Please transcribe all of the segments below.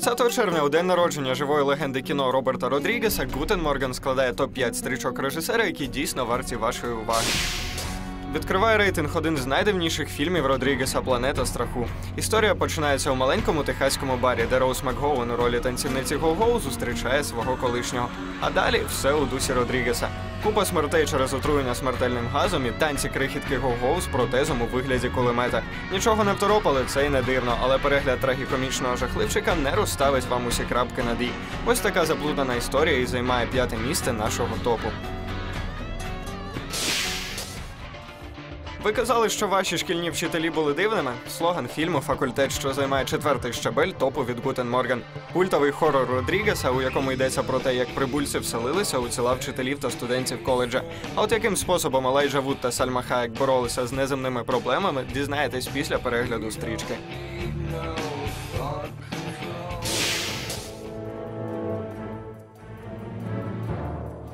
20 червня, у день народження живої легенди кіно Роберта Родрігеса, Гутен Морган складає топ-5 стрічок режисера, які дійсно варті вашої уваги. Відкриває рейтинг один з найдивніших фільмів Родрігеса Планета страху. Історія починається у маленькому техаському барі, де Роуз Макгоуен у ролі танцівниці Гоу-Гоу зустрічає свого колишнього. А далі все у дусі Родрігеса. Купа смертей через отруєння смертельним газом і танці крихітки Гоу-Гоу з протезом у вигляді кулемета. Нічого не второпали, це й не дивно, але перегляд трагікомічного жахливчика не розставить вам усі крапки над «і». Ось така заплутана історія і займає п'яте місце нашого топу. Ви казали, що ваші шкільні вчителі були дивними? Слоган фільму Факультет, що займає четвертий щабель топу від Гутен Морган. Культовий хорор Родрігеса, у якому йдеться про те, як прибульці вселилися у тіла вчителів та студентів коледжа. А от яким способом Елайджа Вуд та Сальма Хаєк боролися з неземними проблемами, дізнаєтесь після перегляду стрічки.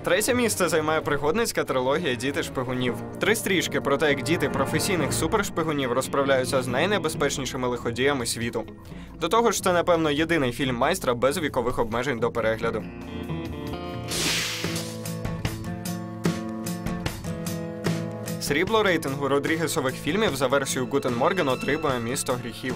Третє місце займає пригодницька трилогія Діти шпигунів. Три стрічки про те, як діти професійних супершпигунів розправляються з найнебезпечнішими лиходіями світу. До того ж, це, напевно, єдиний фільм майстра без вікових обмежень до перегляду. Срібло рейтингу Родрігесових фільмів за версією Гутен Морген отримує місто гріхів.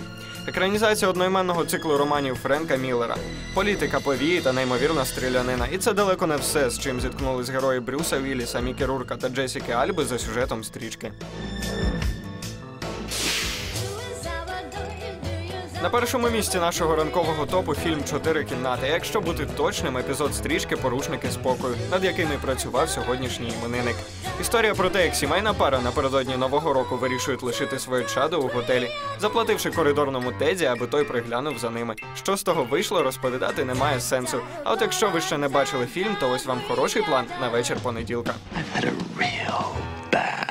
Екранізація одноіменного циклу романів Френка Міллера, політика повії та неймовірна стрілянина. І це далеко не все, з чим зіткнулись герої Брюса Вілліса, Мікі Рурка та Джесіки Альби за сюжетом стрічки. На першому місці нашого ранкового топу фільм Чотири кімнати. Якщо бути точним, епізод стрічки Порушники спокою, над яким і працював сьогоднішній іменинник. Історія про те, як сімейна пара напередодні нового року вирішують лишити своє чадо у готелі, заплативши коридорному теді, аби той приглянув за ними. Що з того вийшло, розповідати немає сенсу. А от якщо ви ще не бачили фільм, то ось вам хороший план на вечір понеділка. I've had a real bad